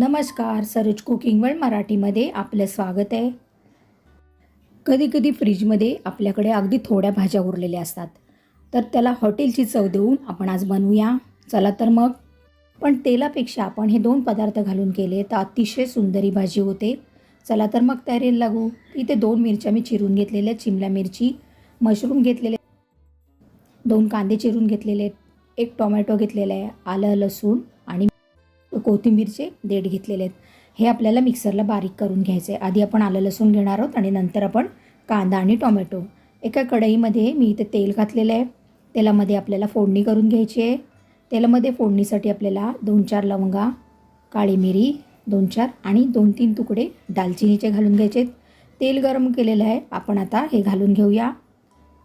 नमस्कार Saroj cooking world मराठीमध्ये आपलं स्वागत आहे. कधी कधी फ्रीजमध्ये आपल्याकडे अगदी थोड्या भाज्या उरलेल्या असतात. तर त्याला हॉटेलची चव देऊन आपण आज बनवूया. चला तर मग. पण तेलापेक्षा आपण हे दोन पदार्थ घालून केले तर अतिशय सुंदरी भाजी होते. चला तर मग तयारीला लागू. इथे दोन मिरच्या मी चिरून घेतलेल्या आहेत चिमला मिरची मशरूम घेतलेले दोन कांदे चिरून घेतलेले आहेत एक टोमॅटो घेतलेला आहे आलं लसूण कोथिंबीरचे देठ घेतलेले आहेत. हे आपल्याला मिक्सरला बारीक करून घ्यायचे आहे आधी आपण आलं लसूण घेणार आहोत आणि नंतर आपण कांदा आणि टोमॅटो. एका कढईमध्ये मी इथे तेल घातलेलं आहे. तेलामध्ये आपल्याला फोडणी करून घ्यायची आहे. तेलामध्ये फोडणीसाठी आपल्याला दोन चार लवंगा काळी मिरी दोन चार आणि दोन तीन तुकडे दालचिनीचे घालून घ्यायचे आहेत तेल गरम केलेलं आहे. आपण आता हे घालून घेऊया.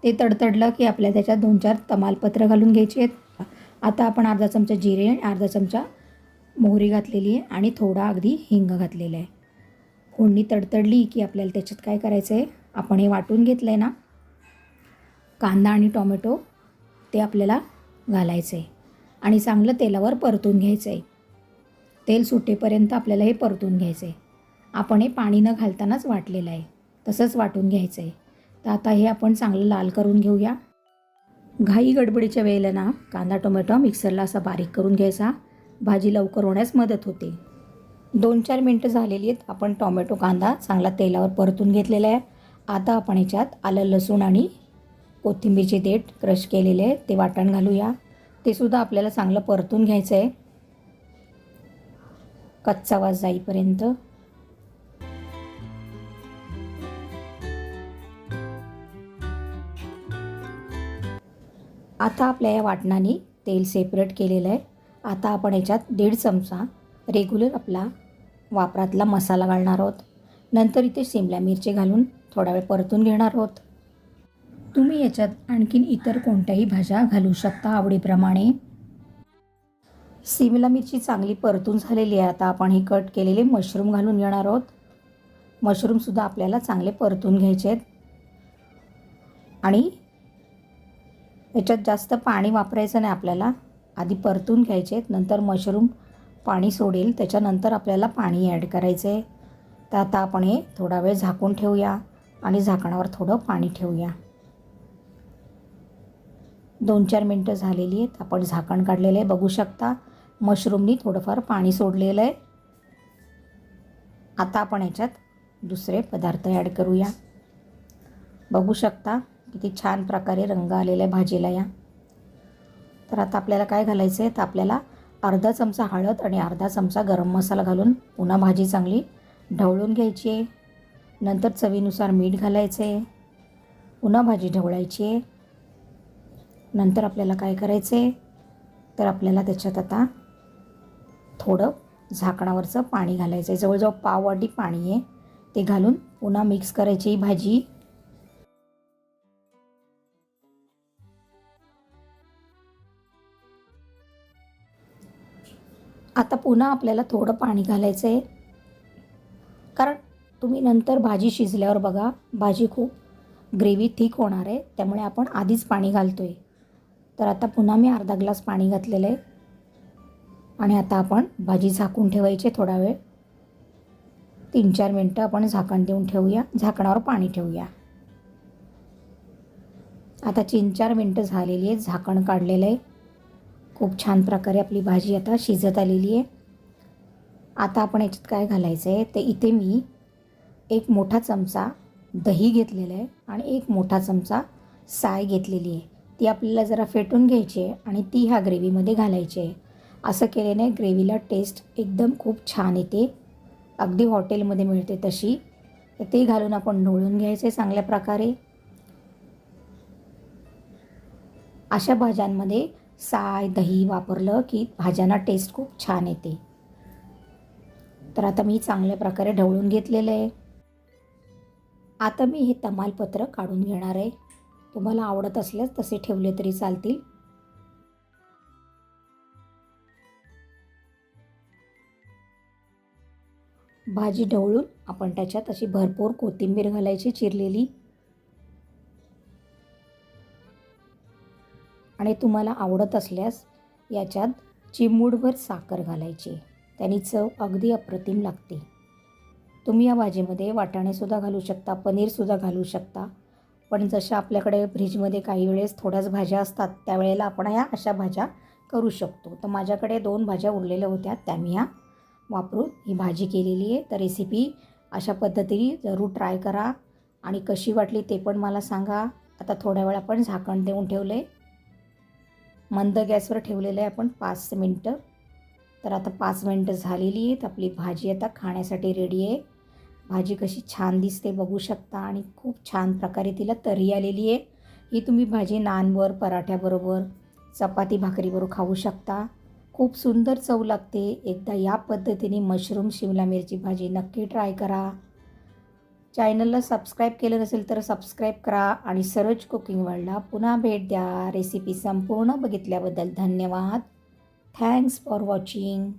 ते तडतडलं की आपल्याला त्याच्यात दोन चार तमालपत्र घालून घ्यायचे आहेत. आता आपण अर्धा चमचा जिरे आणि अर्धा चमचा मोहरी घातलेली आहे आणि थोडा अगदी हिंग घातलेला आहे. फोडणी तडतडली की आपल्याला त्याच्यात काय करायचं आहे आपण हे वाटून घेतलं आहे ना? कांदा आणि टोमॅटो ते आपल्याला घालायचं आहे आणि चांगलं तेलावर परतून घ्यायचं आहे तेल सुटेपर्यंत आपल्याला हे परतून घ्यायचं आहे आपण हे पाणी न घालतानाच वाटलेलं आहे. तसंच वाटून घ्यायचं आहे तर आता हे आपण चांगलं लाल करून घेऊया. घाई गडबडीच्या वेळेला ना कांदा टोमॅटो मिक्सरला असा बारीक करून घ्यायचा. भाजी लवकर होण्यास मदत होते. दोन चार मिनटं झालेली आहेत आपण टोमॅटो कांदा चांगला तेलावर परतून घेतलेला आहे. आता आपण याच्यात आलं लसूण आणि कोथिंबीरचे देठ क्रश केलेले आहे ते वाटण घालूया. ते सुद्धा आपल्याला चांगलं परतून घ्यायचं आहे कच्चा वास जाईपर्यंत. आता आपल्या या वाटणाने तेल सेपरेट केलेलं आहे. आता आपण याच्यात दीड चमचा रेग्युलर आपला वापरातला मसाला घालणार आहोत. नंतर इथे शिमला मिरची घालून थोडा वेळ परतून घेणार आहोत. तुम्ही याच्यात आणखीन इतर कोणत्याही भाज्या घालू शकता आवडीप्रमाणे. शिमला मिरची चांगली परतून झालेली आहे. आता आपण हे कट केलेले मशरूम घालून घेणार आहोत. मशरूमसुद्धा आपल्याला चांगले परतून घ्यायचे आहेत. आणि याच्यात जास्त पाणी वापरायचं नाही आपल्याला. आधी परतून घ्यायचे आहेत नंतर मशरूम पाणी सोडेल त्याच्यानंतर आपल्याला पाणी ॲड करायचं. आहे तर आता आपण हे थोडा वेळ झाकून ठेवूया आणि झाकणावर थोडं पाणी ठेवूया. दोन चार मिनटं झालेली आहेत आपण झाकण काढलेलं आहे. बघू शकता मशरूमनी थोडंफार पाणी सोडलेलं आहे. आता आपण याच्यात दुसरे पदार्थ ॲड करूया. बघू शकता किती छान प्रकारे रंग आलेला आहे भाजीला या. तर आता आपल्याला काय घालायचं आहे तर आपल्याला अर्धा चमचा हळद आणि अर्धा चमचा गरम मसाला घालून पुन्हा भाजी चांगली ढवळून घ्यायची आहे. नंतर चवीनुसार मीठ घालायचं आहे पुन्हा भाजी ढवळायची आहे. नंतर आपल्याला काय करायचं आहे तर आपल्याला त्याच्यात आता थोडं झाकणावरचं पाणी घालायचं आहे जवळजवळ पाववाटी पाणी आहे. ते घालून पुन्हा मिक्स करायची भाजी. आता पुन्हा आपल्याला थोडं पाणी घालायचं आहे कारण तुम्ही नंतर भाजी शिजल्यावर बघा भाजी खूप ग्रेव्ही थिक होणार आहे त्यामुळे आपण आधीच पाणी घालतो आहे तर आता पुन्हा मी अर्धा ग्लास पाणी घातलेलं आहे. आणि आता आपण भाजी झाकून ठेवायची थोडा वेळ. तीन चार मिनटं आपण झाकण देऊन ठेवूया. झाकणावर पाणी ठेवूया. आता तीन चार मिनटं झालेली आहे झाकण काढलेलं आहे. खूप छान प्रकारे आपली भाजी आता शिजत आलेली आहे. आता आपण याच्यात काय घालायचं आहे ते इथे मी एक मोठा चमचा दही घेतलेलं आहे आणि एक मोठा चमचा साय घेतलेली आहे. ती आपल्याला जरा फेटून घ्यायची आहे आणि ती ह्या ग्रेव्हीमध्ये घालायची आहे. असं केल्याने ग्रेव्हीला टेस्ट एकदम खूप छान येते. अगदी हॉटेलमध्ये मिळते तशी. तर ते घालून आपण ढोळून घ्यायचे चांगल्या प्रकारे. अशा भाज्यांमध्ये साय दही वापरलं की भाज्यांना टेस्ट खूप छान येते. तर आता मी चांगल्या प्रकारे ढवळून घेतलेलं आहे. आता मी हे तमालपत्र काढून घेणार आहे. तुम्हाला आवडत असल्यास तसे ठेवले तरी चालतील. भाजी ढवळून आपण त्याच्यात अशी भरपूर कोथिंबीर घालायची चिरलेली. आणि तुम्हाला आवडत असल्यास याच्यात चिमूडभर साखर घालायची. त्यानी चव अगदी अप्रतिम लागते. तुम्ही या भाजीमध्ये वाटाणेसुद्धा घालू शकता पनीरसुद्धा घालू शकता. पण जशा आपल्याकडे फ्रीजमध्ये काही वेळेस थोड्याच भाज्या असतात त्यावेळेला आपण ह्या अशा भाज्या करू शकतो. तर माझ्याकडे दोन भाज्या उरलेल्या होत्या त्या मी ह्या वापरून ही भाजी केलेली आहे. तर रेसिपी अशा पद्धतीने जरूर ट्राय करा. आणि कशी वाटली ते पण मला सांगा. आता थोड्या वेळ आपण झाकण देऊन ठेवलं आहे मंद गॅसवर ठेवलेलं आहे आपण पाच मिनटं. तर आता पाच मिनटं झालेली आहेत. आपली भाजी आता खाण्यासाठी रेडी आहे. भाजी कशी छान दिसते बघू शकता आणि खूप छान प्रकारे तिला तरी आलेली आहे. ही तुम्ही भाजी नानवर पराठ्याबरोबर चपाती भाकरीबरोबर खाऊ शकता. खूप सुंदर चव लागते. एकदा या पद्धतीने मशरूम शिमला मिरची भाजी नक्की ट्राय करा. चॅनलला सबस्क्राईब केलं नसेल तर सबस्क्राईब करा आणि सरोज कुकिंग वर्ल्डला पुन्हा भेट द्या. रेसिपी संपूर्ण बघितल्याबद्दल धन्यवाद. Thanks for watching.